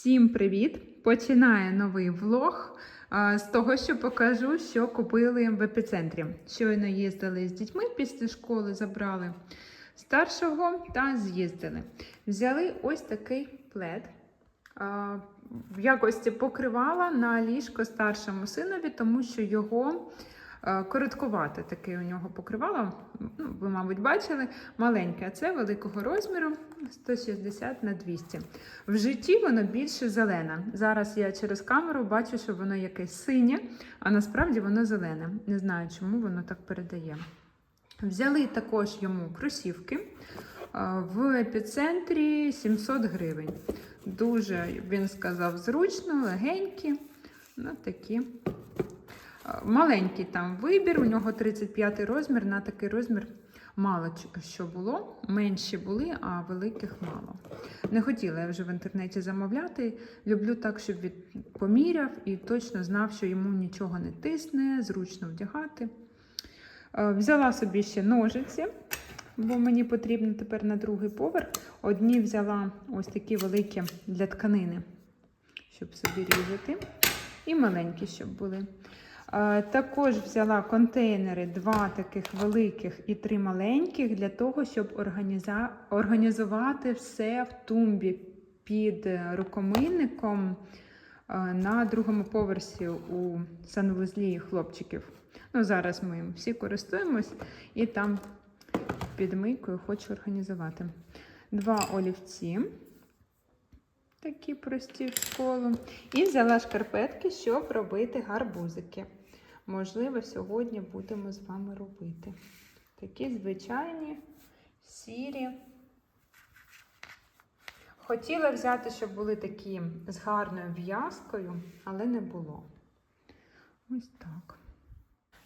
Всім привіт! Починаю новий влог з того, що покажу, що купили в епіцентрі. Щойно їздили з дітьми після школи, забрали старшого та з'їздили. Взяли ось такий плед. В якості покривала на ліжко старшому синові, тому що його е, короткувате таке у нього покривало. Ну, ви, мабуть, бачили, маленьке, а це великого розміру 160 на 200. В житті воно більше зелене. Зараз я через камеру бачу, що воно якесь синє, а насправді воно зелене. Не знаю, чому воно так передає. Взяли також йому кросівки в епіцентрі 700 гривень. Дуже, він сказав, зручно, легенькі. Ну, такі. Маленький там вибір, у нього 35 розмір, на такий розмір мало що було. Менші були, а великих мало. Не хотіла я вже в інтернеті замовляти. Люблю так, щоб він поміряв і точно знав, що йому нічого не тисне, зручно вдягати. Е, Взяла собі ще ножиці, бо мені потрібно тепер на другий поверх. Одні взяла ось такі великі для тканини, щоб собі різати. І маленькі, щоб були. Е, Також взяла контейнери, два таких великих і три маленьких, для того, щоб організувати все в тумбі під е, рукомийником е, на другому поверсі у санвузлі хлопчиків. Ну, зараз ми їм всі користуємось і там під мийкою хочу організувати. Два олівці, такі прості в школу. І взяла шкарпетки, щоб робити гарбузики. Можливо, сьогодні будемо з вами робити. Такі звичайні, сірі. Хотіла взяти, щоб були такі з гарною в'язкою, але не було. Ось так.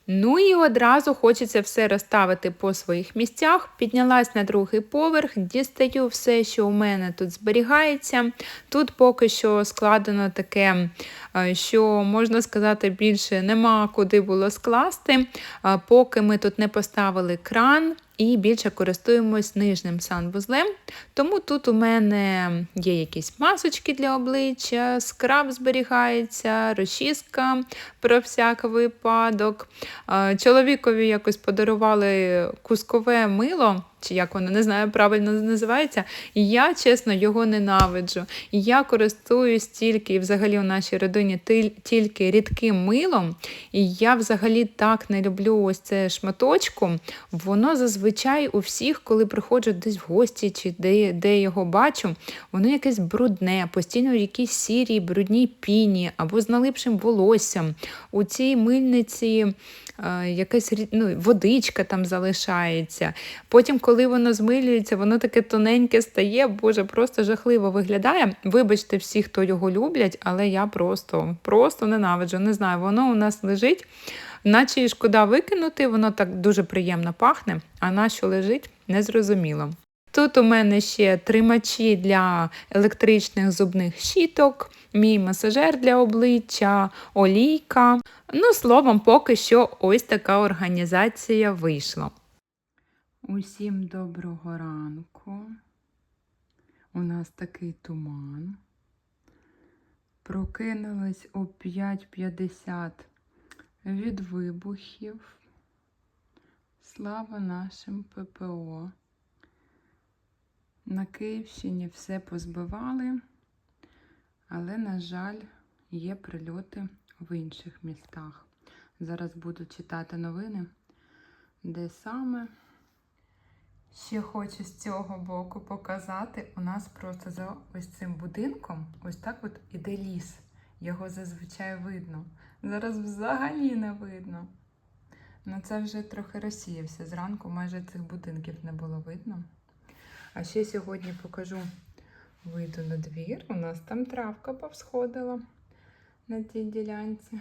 Ну і одразу хочеться все розставити по своїх місцях. Піднялась на другий поверх, дістаю все, що у мене тут зберігається. Тут поки що складено таке, е, що можна сказати, більше нема куди було скласти. Е, Поки ми тут не поставили кран. І більше користуємось нижнім санвузлем. Тому тут у мене є якісь масочки для обличчя, скраб зберігається, розчіска про всяк випадок. Е, Чоловікові якось подарували кускове мило, чи як воно не знаю, правильно називається. І я, чесно, його ненавиджу. І я користуюсь тільки, і взагалі у нашій родині тільки рідким милом. І я взагалі так не люблю ось це шматочку. Воно зазвичай у всіх, коли приходжу десь в гості чи де, де його бачу, воно якесь брудне, постійно в якійсь сірій, брудній піні або з налипшим волоссям. У цій мильниці якась рі- ну, водичка там залишається. Потім, коли воно змилюється, воно таке тоненьке стає, боже, просто жахливо виглядає. Вибачте всі, хто його люблять, але я просто, просто ненавиджу. Не знаю, воно у нас лежить, наче шкода викинути, воно так дуже приємно пахне, а на що лежить, незрозуміло. Тут у мене ще тримачі для електричних зубних щіток, мій масажер для обличчя, олійка. Ну, словом, поки що ось така організація вийшла. Усім доброго ранку. У нас такий туман. Прокинулись о 5.50 від вибухів. Слава нашим ППО. На Київщині все позбивали, але, на жаль, є прильоти в інших містах. Зараз буду читати новини, де саме. Ще хочу з цього боку показати. У нас просто за ось цим будинком ось так от іде ліс. Його зазвичай видно. Зараз взагалі не видно. Ну це вже трохи розсіявся. Зранку майже цих будинків не було видно. А ще сьогодні покажу вийду на двір. У нас там травка повсходила на тій ділянці.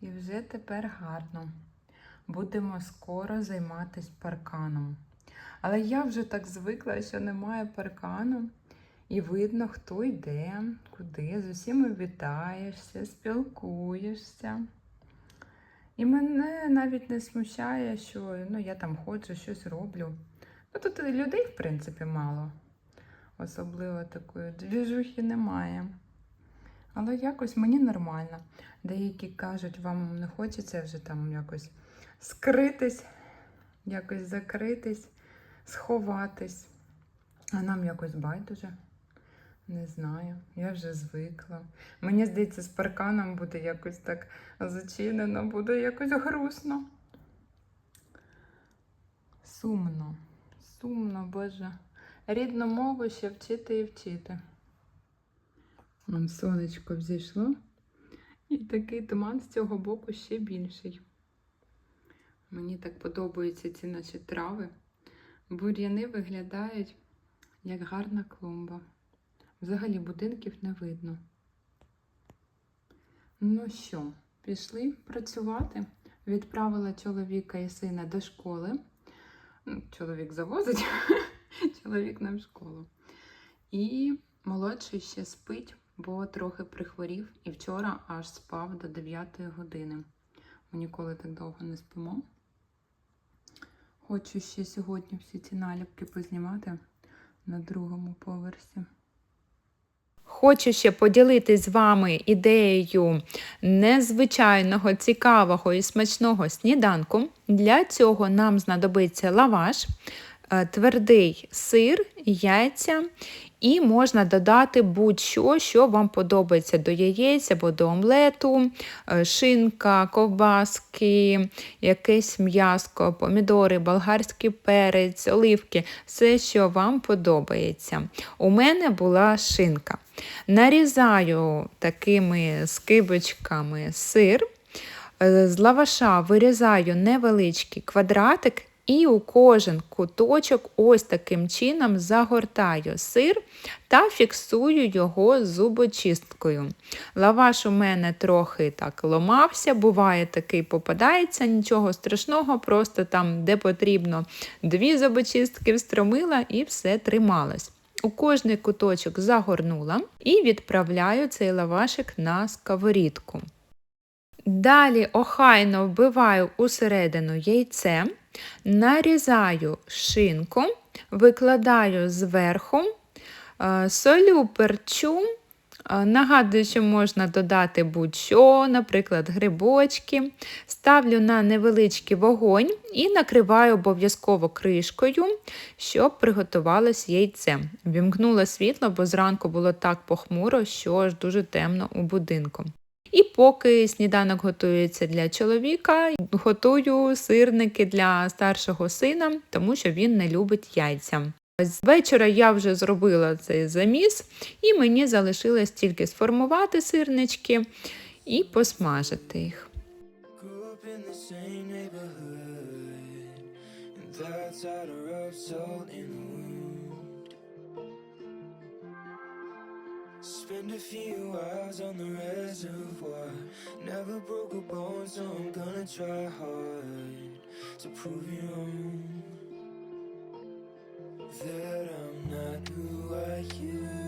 І вже тепер гарно. Будемо скоро займатися парканом. Але я вже так звикла, що немає паркану, і видно, хто йде, куди, з усіма вітаєшся, спілкуєшся. І мене навіть не смущає, що ну, я там ходжу, щось роблю. Ну, тут людей, в принципі, мало. особливо такої двіжухи немає. Але якось мені нормально. Деякі кажуть, вам не хочеться вже там якось скритись, якось закритись, сховатись. А нам якось байдуже. Не знаю, я вже звикла. Мені здається, з парканом буде якось так зачинено, буде якось грустно. Сумно, сумно, Боже. Рідну мову ще вчити і вчити. Вон сонечко взійшло. І такий туман з цього боку ще більший. Мені так подобаються ці наші трави. Бур'яни виглядають як гарна клумба. Взагалі будинків не видно. Ну що, пішли працювати. Відправила чоловіка і сина до школи. Чоловік завозить, чоловік нам в школу. І молодший ще спить, бо трохи прихворів і вчора аж спав до 9 години. Ми ніколи так довго не спимо. Хочу ще сьогодні всі ці наліпки познімати на другому поверсі. Хочу ще поділитись з вами ідеєю незвичайного, цікавого і смачного сніданку. Для цього нам знадобиться лаваш, твердий сир, яйця і можна додати будь-що, що вам подобається до яєць або до омлету, е, шинка, ковбаски, якесь м'яско, помідори, болгарський перець, оливки, все, що вам подобається. У мене була шинка. Нарізаю такими скибочками сир. Е, З лаваша вирізаю невеличкий квадратик і у кожен куточок ось таким чином загортаю сир та фіксую його зубочисткою. Лаваш у мене трохи так ломався, буває такий попадається, нічого страшного, просто там, де потрібно, дві зубочистки встромила і все трималось. У кожний куточок загорнула і відправляю цей лавашик на сковорідку. Далі охайно вбиваю усередину яйце, нарізаю шинку, викладаю зверху, е, солю перчу. Е, Нагадую, що можна додати будь-що, наприклад, грибочки. Ставлю на невеличкий вогонь і накриваю обов'язково кришкою, щоб приготувалось яйце. Вімкнула світло, бо зранку було так похмуро, що аж дуже темно у будинку. І поки сніданок готується для чоловіка, готую сирники для старшого сина, тому що він не любить яйця. З вечора я вже зробила цей заміс, і мені залишилось тільки сформувати сирнички і посмажити їх. That's to rub salt in the wound. Spend a few hours on the reservoir. Never broke a bone, so I'm gonna try hard to prove you wrong. That I'm not who I used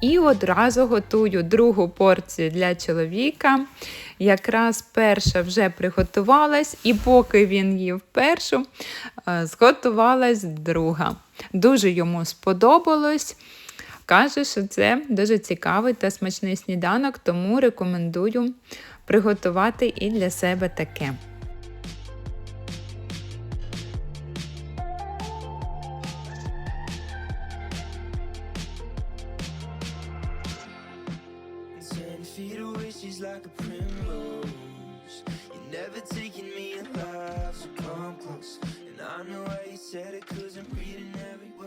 І одразу готую другу порцію для чоловіка. Якраз перша вже приготувалась, і поки він їв першу, е, зготувалась друга. Дуже йому сподобалось. Каже, що це дуже цікавий та смачний сніданок, тому рекомендую приготувати і для себе таке.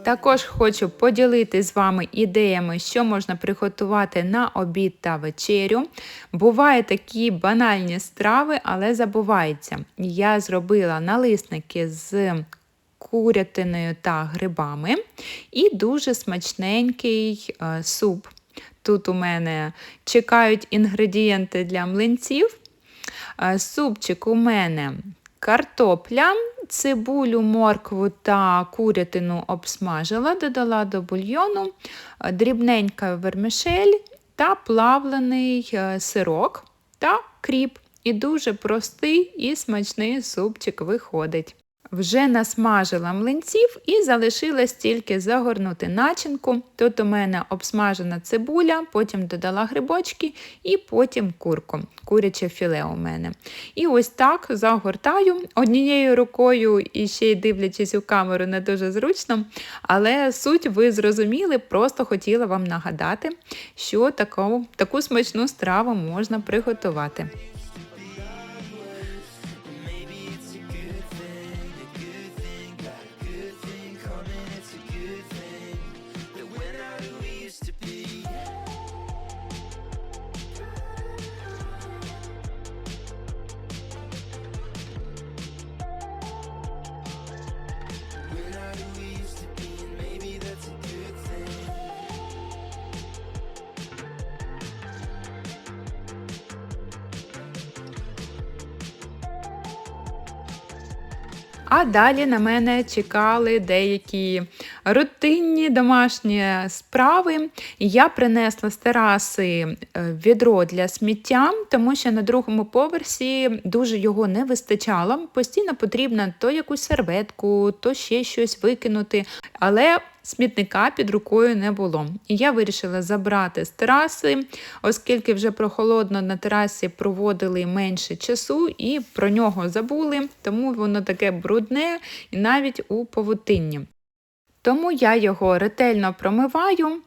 Також хочу поділитися з вами ідеями, що можна приготувати на обід та вечерю. Бувають такі банальні страви, але забуваються. Я зробила налисники з курятиною та грибами і дуже смачненький е, суп. Тут у мене чекають інгредієнти для млинців. Е, Супчик у мене картопля, цибулю, моркву та курятину обсмажила, додала до бульйону е, дрібненька вермішель та плавлений е, сирок та кріп. І дуже простий і смачний супчик виходить. Вже насмажила млинців і залишилось тільки загорнути начинку. Тут у мене обсмажена цибуля, потім додала грибочки і потім курку. Куряче філе у мене. І ось так загортаю однією рукою і ще й дивлячись у камеру не дуже зручно. Але суть ви зрозуміли, просто хотіла вам нагадати, що таку, таку смачну страву можна приготувати. А далі на мене чекали деякі рутинні домашні справи. Я принесла з тераси е, відро для сміття, тому що на другому поверсі дуже його не вистачало. Постійно потрібно то якусь серветку, то ще щось викинути. Але смітника під рукою не було. І я вирішила забрати з тераси, оскільки вже прохолодно на терасі проводили менше часу і про нього забули, тому воно таке брудне і навіть у павутинні. Тому я його ретельно промиваю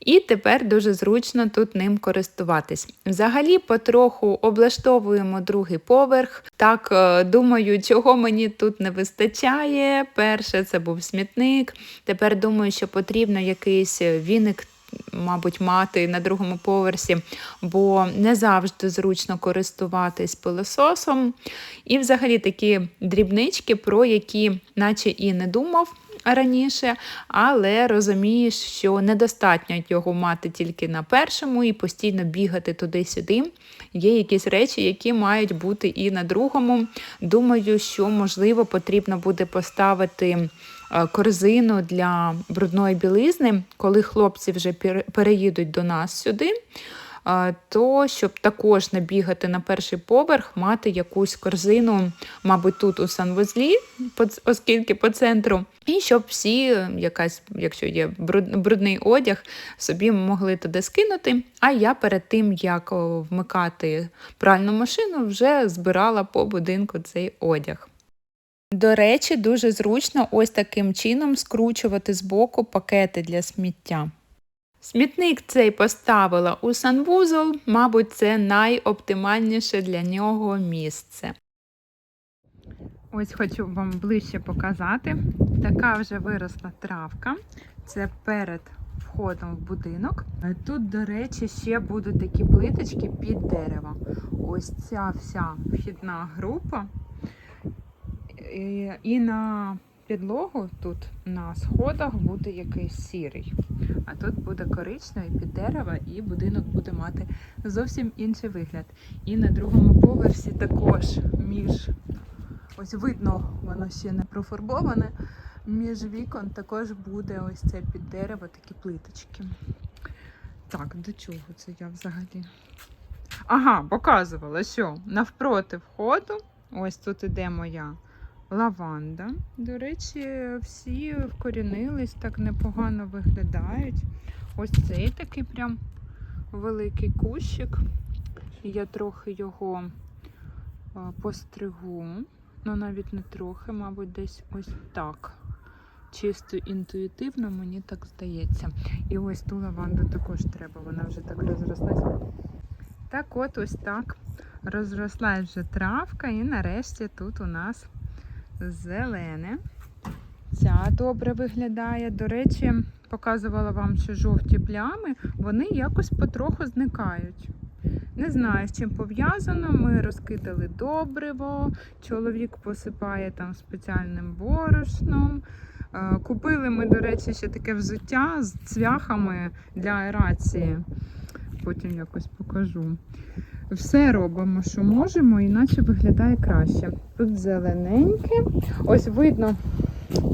і тепер дуже зручно тут ним користуватись. Взагалі, потроху облаштовуємо другий поверх. Так е, думаю, чого мені тут не вистачає. Перше це був смітник. Тепер думаю, що потрібно якийсь віник. Мабуть, мати на другому поверсі, бо не завжди зручно користуватись пилососом. І взагалі такі дрібнички, про які наче і не думав раніше, але розумієш, що недостатньо його мати тільки на першому і постійно бігати туди-сюди. Є якісь речі, які мають бути і на другому. Думаю, що можливо потрібно буде поставити е, корзину для брудної білизни, коли хлопці вже переїдуть до нас сюди. То щоб також не бігати на перший поверх, мати якусь корзину, мабуть, тут у санвузлі, оскільки по центру, і щоб всі, якась, якщо є брудний одяг, собі могли туди скинути. А я перед тим, як вмикати пральну машину, вже збирала по будинку цей одяг. До речі, дуже зручно ось таким чином скручувати з боку пакети для сміття. Смітник цей поставила у санвузол, мабуть, це найоптимальніше для нього місце. Ось хочу вам ближче показати. Така вже виросла травка. Це перед входом в будинок. Тут, до речі, ще будуть такі плиточки під дерево. Ось ця вся вхідна група. І на підлогу тут на сходах буде якийсь сірий. А тут буде коричневий під дерево, і будинок буде мати зовсім інший вигляд. І на другому поверсі також між ось видно, воно ще не профарбоване. Між вікон також буде ось це під дерево такі плиточки. Так, до чого це я взагалі? Ага, показувала, що навпроти входу, ось тут іде моя лаванда. До речі, всі вкорінились, так непогано виглядають. Ось цей такий прям великий кущик. Я трохи його постригу. Ну, навіть не трохи, мабуть, десь ось так. Чисто інтуїтивно, мені так здається. І ось ту лаванду також треба, вона вже так розрослась. Так от ось так розрослась вже травка, і нарешті тут у нас зелене. Ця добре виглядає. До речі, показувала вам, що жовті плями, вони якось потроху зникають. Не знаю, з чим пов'язано. Ми розкидали добриво, чоловік посипає там спеціальним борошном. Е, Купили ми, до речі, ще таке взуття з цвяхами для аерації. Потім якось покажу. Все робимо, що можемо, іначе виглядає краще. Тут зелененьке. Ось видно,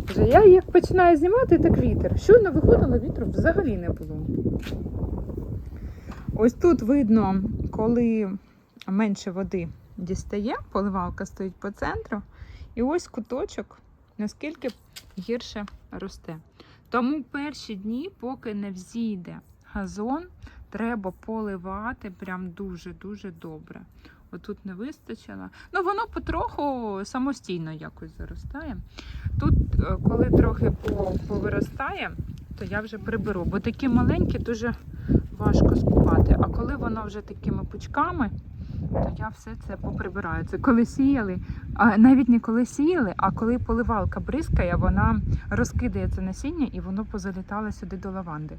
вже я їх починаю знімати, так вітер. Щойно виходило, вітру взагалі не було. Ось тут видно, коли менше води дістає, поливалка стоїть по центру, і ось куточок, наскільки гірше росте. Тому перші дні, поки не взійде газон, треба поливати прям дуже-дуже добре. Отут не вистачило. Ну, воно потроху самостійно якось заростає. Тут, е, коли трохи повиростає, то я вже приберу, бо такі маленькі дуже важко скупати. А коли воно вже такими пучками, то я все це поприбираю. Це коли сіяли, а навіть не коли сіяли, а коли поливалка бризкає, вона розкидає це насіння і воно позалітало сюди до лаванди.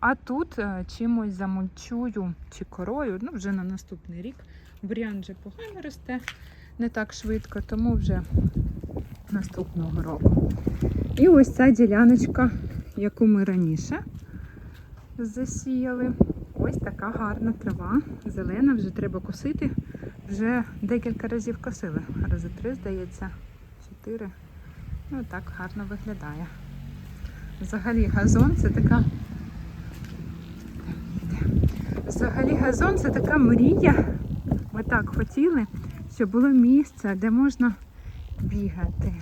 А тут е, чимось замульчую чи корою, ну вже на наступний рік. Бур'ян вже погано росте не так швидко, тому вже наступного року. І ось ця діляночка, яку ми раніше засіяли. Ось така гарна трава, зелена, вже треба косити. Вже декілька разів косили. Рази три, здається, чотири. Ну так гарно виглядає. Взагалі газон це така. Взагалі газон це така мрія. Ми так хотіли, щоб було місце, де можна бігати,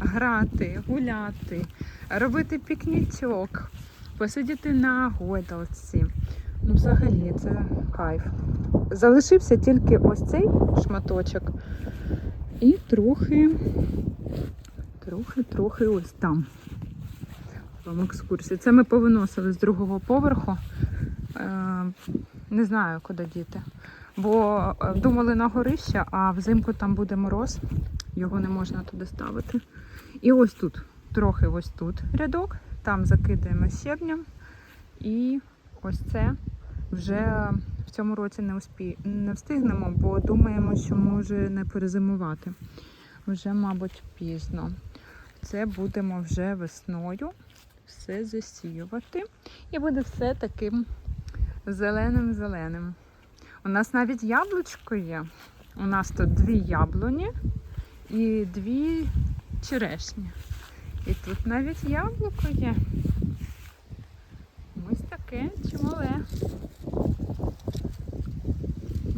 грати, гуляти, робити пікнічок, посидіти на гойдалці. Ну, взагалі, це кайф. Залишився тільки ось цей шматочок. І трохи, трохи, трохи ось там. Вам екскурсія. Це ми повиносили з другого поверху. Е, не знаю, куди діти. Бо е, думали на горище, а взимку там буде мороз, його не можна туди ставити. І ось тут, трохи ось тут рядок, там закидаємо щебнем. І ось це вже в цьому році не, успі... не встигнемо, бо думаємо, що може не перезимувати. Вже, мабуть, пізно. Це будемо вже весною все засіювати. І буде все таким зеленим-зеленим. У нас навіть яблучко є. У нас тут дві яблуні і дві черешні. І тут навіть яблуко є. Таке чимале.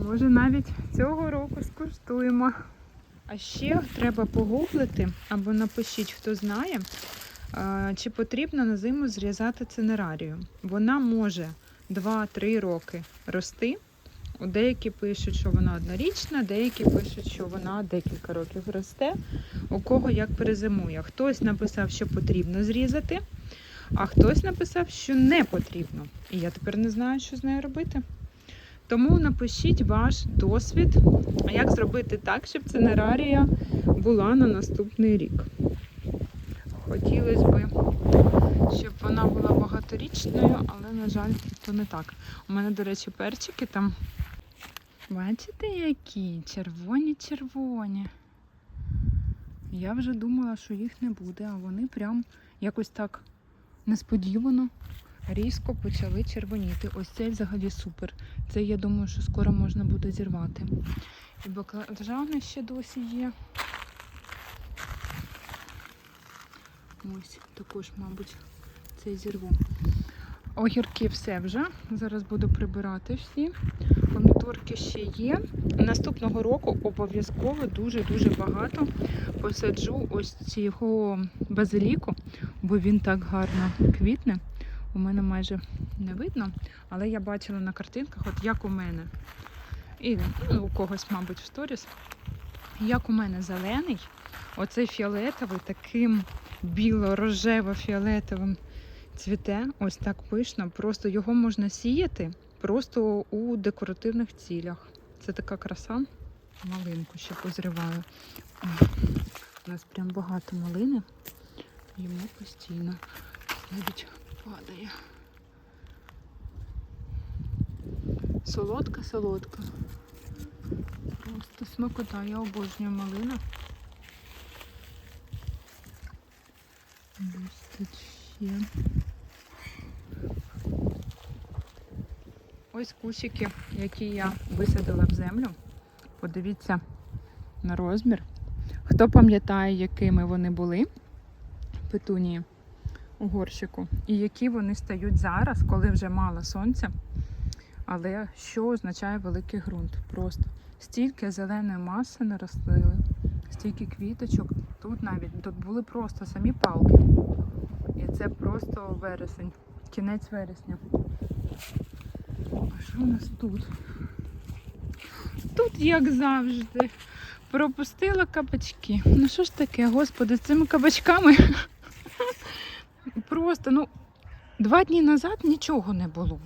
Може навіть цього року скуштуємо. А ще треба погуглити або напишіть, хто знає, чи потрібно на зиму зрізати цинерарію. Вона може 2-3 роки рости. Деякі пишуть, що вона однорічна, деякі пишуть, що вона декілька років росте. У кого як перезимує. Хтось написав, що потрібно зрізати, а хтось написав, що не потрібно. І я тепер не знаю, що з нею робити. Тому напишіть ваш досвід, як зробити так, щоб цинерарія була на наступний рік. Хотілося б, щоб вона була багаторічною, але, на жаль, то не так. У мене, до речі, перчики там. Бачите, які? Червоні-червоні. Я вже думала, що їх не буде, а вони прям якось так несподівано різко почали червоніти. Ось цей взагалі супер. Це я думаю, що скоро можна буде зірвати. І баклажани ще досі є. Ось також, мабуть, цей зірву. Огірки все вже. Зараз буду прибирати всі. Помідорки ще є. Наступного року обов'язково дуже-дуже багато посаджу ось цього базиліку, бо він так гарно квітне. У мене майже не видно, але я бачила на картинках, от як у мене, і ну, у когось, мабуть, в сторіс, як у мене зелений, оцей фіолетовий, таким біло-рожево-фіолетовим цвіте, ось так пишно. Просто його можна сіяти просто у декоративних цілях. Це така краса. Малинку ще позриваю. Ой, У нас прям багато малини. Їмо постійно. Навіть падає. Солодка, солодка. Просто смакота, я обожнюю малину. Ось ще. Ось кущики, які я висадила в землю. Подивіться на розмір. Хто пам'ятає, якими вони були, петунії у горщику, і які вони стають зараз, коли вже мало сонця. Але що означає великий ґрунт? Просто стільки зеленої маси наростили, стільки квіточок. Тут навіть тут були просто самі палки. І це просто вересень, кінець вересня. Що у нас тут? Тут, як завжди, пропустила кабачки. Ну що ж таке, господи, з цими кабачками? Просто, ну, два дні назад нічого не було.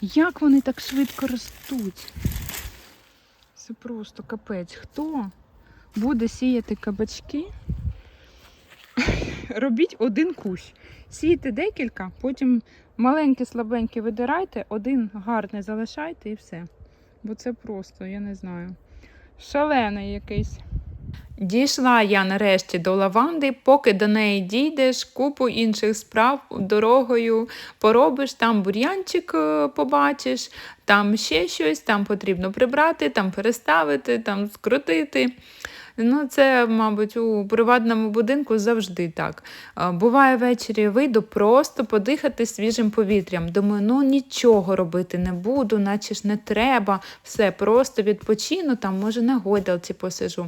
Як вони так швидко ростуть? Це просто капець. Хто буде сіяти кабачки? Робіть один кущ. Сійте декілька, потім маленькі слабенькі видирайте, один гарний залишайте і все. Бо це просто, я не знаю. Шалений якийсь. Дійшла я нарешті до лаванди, поки до неї дійдеш, купу інших справ дорогою поробиш, там бур'янчик е, побачиш, там ще щось, там потрібно прибрати, там переставити, там скрутити. Ну, це, мабуть, у приватному будинку завжди так. Буває ввечері вийду просто подихати свіжим повітрям. Думаю, ну нічого робити не буду, наче ж не треба. Все, просто відпочину, там, може, на гойдалці посижу.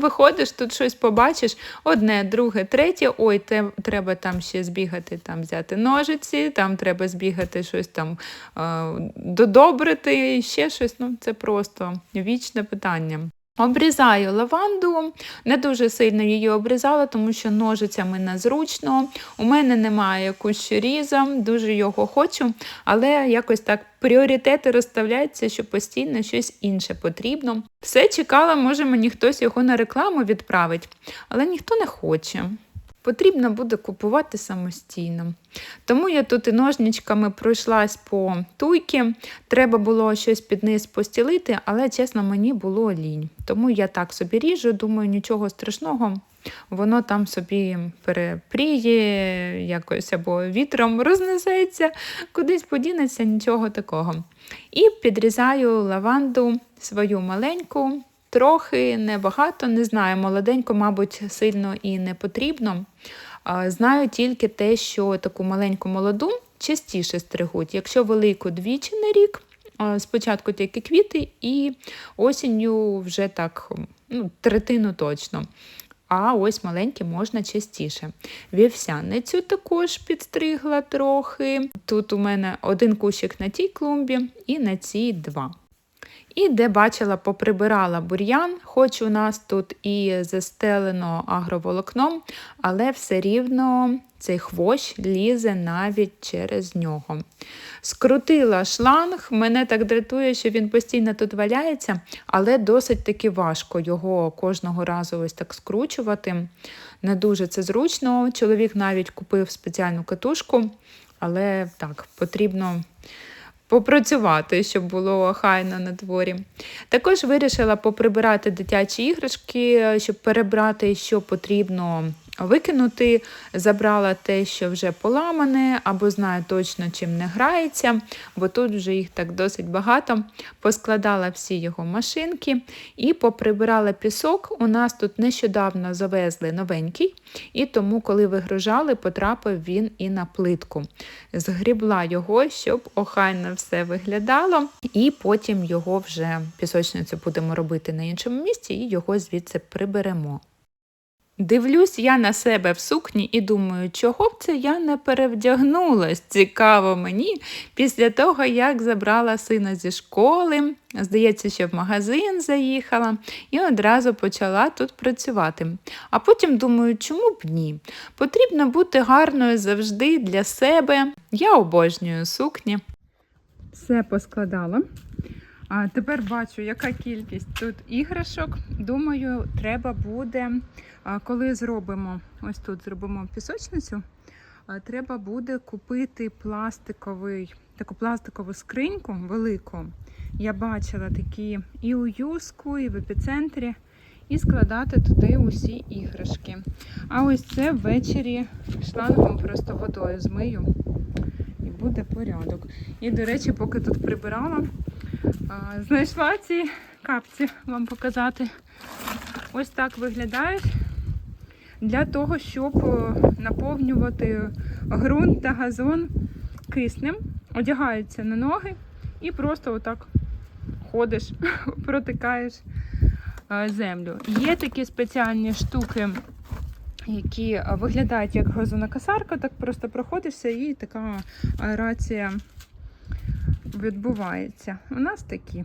Виходиш, тут щось побачиш, одне, друге, третє. Ой, те, треба там ще збігати, там взяти ножиці, там треба збігати щось там додобрити, ще щось. Ну, це просто вічне питання. Обрізаю лаванду, не дуже сильно її обрізала, тому що ножицями незручно. У мене немає кущоріза, дуже його хочу, але якось так пріоритети розставляються, що постійно щось інше потрібно. Все чекала, може мені хтось його на рекламу відправить, але ніхто не хоче. Потрібно буде купувати самостійно. Тому я тут і ножничками пройшлась по туйки. Треба було щось під низ постілити, але чесно, мені було лінь. Тому я так собі ріжу, думаю, нічого страшного. Воно там собі перепріє якось або вітром рознесеться, кудись подінеться, нічого такого. І підрізаю лаванду свою маленьку, трохи небагато, не знаю, молоденько, мабуть, сильно і не потрібно. Знаю тільки те, що таку маленьку молоду частіше стригуть. Якщо велику двічі на рік, спочатку тільки квіти, і осінню вже так ну, третину точно. А ось маленькі можна частіше. Вівсяницю також підстригла трохи. Тут у мене один кущик на тій клумбі і на цій два. І де бачила, поприбирала бур'ян, хоч у нас тут і застелено агроволокном, але все рівно цей хвощ лізе навіть через нього. Скрутила шланг, мене так дратує, що він постійно тут валяється, але досить таки важко його кожного разу ось так скручувати. Не дуже це зручно. Чоловік навіть купив спеціальну катушку, але так, потрібно попрацювати, щоб було хайно на дворі. Також вирішила поприбирати дитячі іграшки, щоб перебрати, що потрібно викинути. Забрала те, що вже поламане, або знаю точно, чим не грається, бо тут вже їх так досить багато. Поскладала всі його машинки і поприбирала пісок. У нас тут нещодавно завезли новенький, і тому, коли вигружали, потрапив він і на плитку. Згрібла його, щоб охайно все виглядало, і потім його вже пісочницю будемо робити на іншому місці, і його звідси приберемо. Дивлюсь я на себе в сукні і думаю, чого б це я не перевдягнулась. Цікаво мені після того, як забрала сина зі школи. Здається, що в магазин заїхала і одразу почала тут працювати. А потім думаю, чому б ні? Потрібно бути гарною завжди для себе. Я обожнюю сукні. Все поскладала. А тепер бачу, яка кількість тут іграшок. Думаю, треба буде, коли зробимо ось тут зробимо пісочницю, треба буде купити пластиковий, таку пластикову скриньку велику. Я бачила такі і у юску, і в епіцентрі, і складати туди усі іграшки. А ось це ввечері шлангом просто водою змию. І буде порядок. І, до речі, поки тут прибирала, знайшла ці капці вам показати. Ось так виглядають для того, щоб е, наповнювати ґрунт та газон киснем, одягаються на ноги і просто отак ходиш, протикаєш е, землю. Є такі спеціальні штуки, які виглядають як газонокосарка, так просто проходишся і така аерація відбувається. У нас такі.